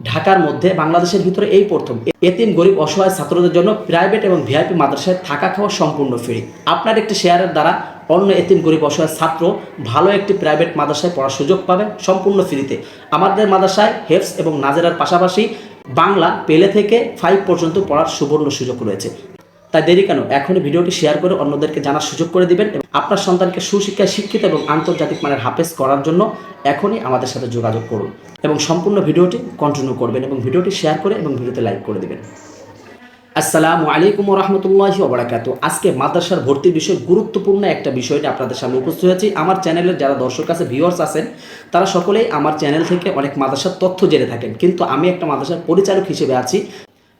ঢাকার মধ্যে বাংলাদেশের ভিতরে এই প্রথম। এতিম গরিব অসহায় ছাত্রদের জন্য প্রাইভেট এবং ভিআইপি মাদ্রাসায় থাকা খাওয়া সম্পূর্ণ ফ্রি আপনার একটি শেয়ারের দ্বারা অন্য এতিম গরিব অসহায় ছাত্র ভালো একটি প্রাইভেট মাদ্রাসায় পড়ার সুযোগ পাবে সম্পূর্ণ ফ্রিতে আমাদের মাদ্রাসায় হেফস এবং নাজেরার পাশাপাশি বাংলা পেলে থেকে ফাইভ পর্যন্ত পড়ার সুবর্ণ সুযোগ রয়েছে। তাই দেরি কেন? এখনই ভিডিওটি শেয়ার করে অন্যদেরকে জানার সুযোগ করে দিবেন এবং আপনার সন্তানকে সুশিক্ষায় শিক্ষিত এবং আন্তর্জাতিক মানের হাফেজ করার জন্য এখনই আমাদের সাথে যোগাযোগ করুন এবং সম্পূর্ণ ভিডিওটি কন্টিনিউ করবেন এবং ভিডিওটি শেয়ার করে এবং ভিডিওতে লাইক করে দিবেন। আসসালামু আলাইকুম রহমতুল্লাহি ওবরাকাত। আজকে মাদ্রাসার ভর্তির বিষয়ে গুরুত্বপূর্ণ একটা বিষয়টা আপনাদের সামনে উপস্থিত হয়েছি। আমার চ্যানেলের যারা দর্শক আছে ভিউয়ার্স আছেন, তারা সকলেই আমার চ্যানেল থেকে অনেক মাদ্রাসার তথ্য জেনে থাকেন। কিন্তু আমি একটা মাদ্রাসার পরিচালক হিসেবে আছি।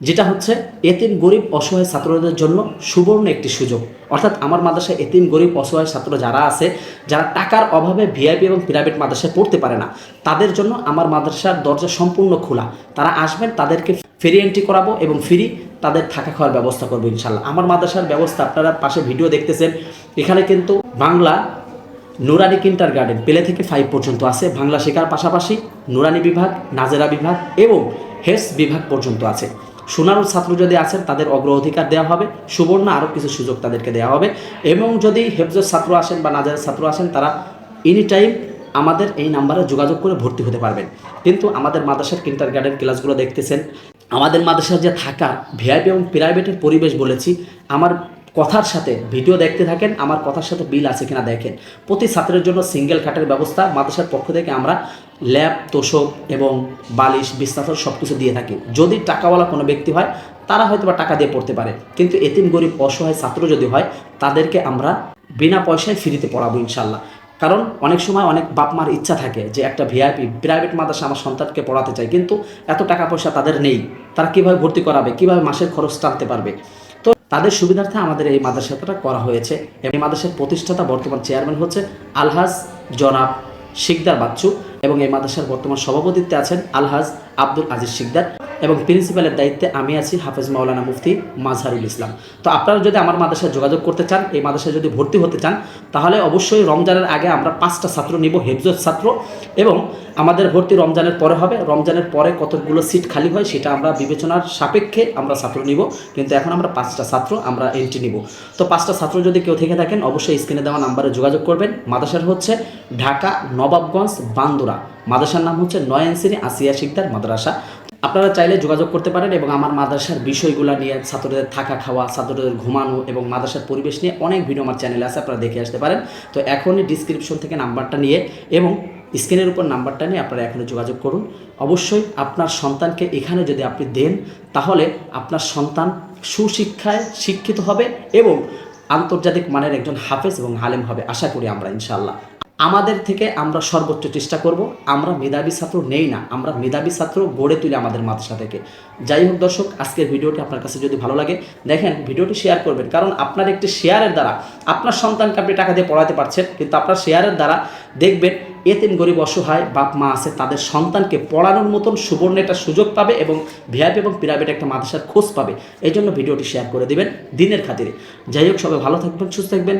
যেটা হচ্ছে এতিম গরিব অসহায় ছাত্রদের জন্য সুবর্ণ একটি সুযোগ। অর্থাৎ আমার মাদ্রাসায় এতিম গরিব অসহায় ছাত্র যারা আছে, যারা টাকার অভাবে ভিআইপি এবং প্রাইভেট মাদ্রাসায় পড়তে পারে না, তাদের জন্য আমার মাদ্রাসার দরজা সম্পূর্ণ খোলা। তারা আসবেন, তাদেরকে ফ্রি এন্ট্রি করাবো এবং ফ্রি তাদের থাকা খাওয়ার ব্যবস্থা করব ইনশাল্লাহ আমার মাদ্রাসার ব্যবস্থা আপনারা পাশে ভিডিও দেখতেছেন। এখানে কিন্তু বাংলা নুরানি কিন্টার গার্ডেন পেলে থেকে ফাইভ পর্যন্ত আছে। বাংলা শেখার পাশাপাশি নুরানি বিভাগ, নাজেরা বিভাগ এবং হেস বিভাগ পর্যন্ত আছে। সোনারু ছাত্র যদি আছেন, তাদের অগ্রাধিকার দেওয়া হবে, সুবর্ণ আরও কিছু সুযোগ তাদেরকে দেওয়া হবে। এবং যদি হেফজের ছাত্র আসেন বা নাজারের ছাত্র আসেন, তারা এনি টাইম আমাদের এই নাম্বারে যোগাযোগ করে ভর্তি হতে পারবেন। কিন্তু আমাদের মাদ্রাসার কিন্টার গার্ডেন ক্লাসগুলো দেখতেছেন, আমাদের মাদ্রাসার যে থাকা ভিআইপি এবং প্রাইভেটের পরিবেশ বলেছি, আমার কথার সাথে ভিডিও দেখতে থাকেন, আমার কথার সাথে বিল আছে কিনা দেখেন। প্রতি ছাত্রের জন্য সিঙ্গেল খাটের ব্যবস্থা মাদ্রাসার পক্ষ থেকে আমরা ল্যাব, তোষক এবং বালিশ বিছনাথর সব কিছু দিয়ে থাকি। যদি টাকাওয়ালা কোনো ব্যক্তি হয়, তারা হয়তো বা টাকা দিয়ে পড়তে পারে। কিন্তু এতিম, গরিব, অসহায় ছাত্র যদি হয়, তাদেরকে আমরা বিনা পয়সায় ফ্রিতে পড়াবো ইনশাল্লাহ কারণ অনেক সময় অনেক বাপ মার ইচ্ছা থাকে যে একটা ভিআইপি প্রাইভেট মাদ্রাসা আমার সন্তানকে পড়াতে চাই কিন্তু এত টাকা পয়সা তাদের নেই। তারা কীভাবে ভর্তি করাবে, কীভাবে মাসের খরচ টানতে পারবে? তো তাদের সুবিধার্থে আমাদের এই মাদ্রাসাটা করা হয়েছে। এই মাদ্রাসার প্রতিষ্ঠাতা বর্তমান চেয়ারম্যান হচ্ছে আলহাজ জনাব শিকদার বাচ্চু। এবং এই মাদ্রাসার বর্তমান সভাপতিত্বে আছেন আলহাজ আব্দুল আজিজ শিকদার। এবং প্রিন্সিপালের দায়িত্বে আমি আছি হাফেজ মাওলানা মুফতি মাজহারুল ইসলাম। তো আপনারা যদি আমার মাদ্রাসায় যোগাযোগ করতে চান, এই মাদ্রাসায় যদি ভর্তি হতে চান, তাহলে অবশ্যই রমজানের আগে আমরা পাঁচটা ছাত্র নিব, হেফজত ছাত্র। এবং আমাদের ভর্তি রমজানের পরে হবে। রমজানের পরে কতগুলো সিট খালি হয় সেটা আমরা বিবেচনার সাপেক্ষে আমরা ছাত্র নিব। কিন্তু এখন আমরা পাঁচটা ছাত্র, আমরা এন্ট্রি নিব। তো পাঁচটা ছাত্র যদি কেউ থেকে থাকেন, অবশ্যই স্ক্রিনে দেওয়া নাম্বারে যোগাযোগ করবেন। মাদ্রাসার হচ্ছে ঢাকা, নবাবগঞ্জ, বান্দুরা। মাদ্রাসার নাম হচ্ছে নয়নসিনী আসিয়া শিকদার মাদ্রাসা। আপনারা চাইলে যোগাযোগ করতে পারেন এবং আমার মাদ্রাসার বিষয়গুলো নিয়ে ছাত্রদের থাকা খাওয়া, ছাত্রদের ঘুমানো এবং মাদ্রাসার পরিবেশ নিয়ে অনেক ভিডিও আমার চ্যানেলে আছে, আপনারা দেখে আসতে পারেন। তো এখনই ডিসক্রিপশন থেকে নাম্বারটা নিয়ে এবং স্ক্রিনের উপর নাম্বারটা নিয়ে আপনারা এখনই যোগাযোগ করুন। অবশ্যই আপনার সন্তানকে এখানে যদি আপনি দেন, তাহলে আপনার সন্তান সুশিক্ষায় শিক্ষিত হবে এবং আন্তর্জাতিক মানের একজন হাফেজ এবং হালেম হবে, আশা করি আমরা, ইনশাআল্লাহ। আমাদের থেকে আমরা সর্বোচ্চ চেষ্টা করব, আমরা মেধাবী ছাত্র নেই না, আমরা মেধাবী ছাত্র গড়ে তুলি আমাদের মাদ্রাসা থেকে। যাই হোক দর্শক, আজকের ভিডিওটি আপনার কাছে যদি ভালো লাগে, দেখেন ভিডিওটি শেয়ার করবেন, কারণ আপনার একটি শেয়ারের দ্বারা আপনার সন্তানকে আপনি টাকা দিয়ে পড়াতে পারছেন, কিন্তু আপনার শেয়ারের দ্বারা দেখবেন এতিম গরিব অসহায় বাপ মা আছে, তাদের সন্তানকে পড়ানোর মতন সুবর্ণ একটা সুযোগ পাবে এবং ভিআইপি এবং প্রাইভেট একটা মাদ্রাসার খোঁজ পাবে। এই জন্য ভিডিওটি শেয়ার করে দিবেন দিনের খাতিরে। যাই হোক, সবাই ভালো থাকবেন, সুস্থ থাকবেন।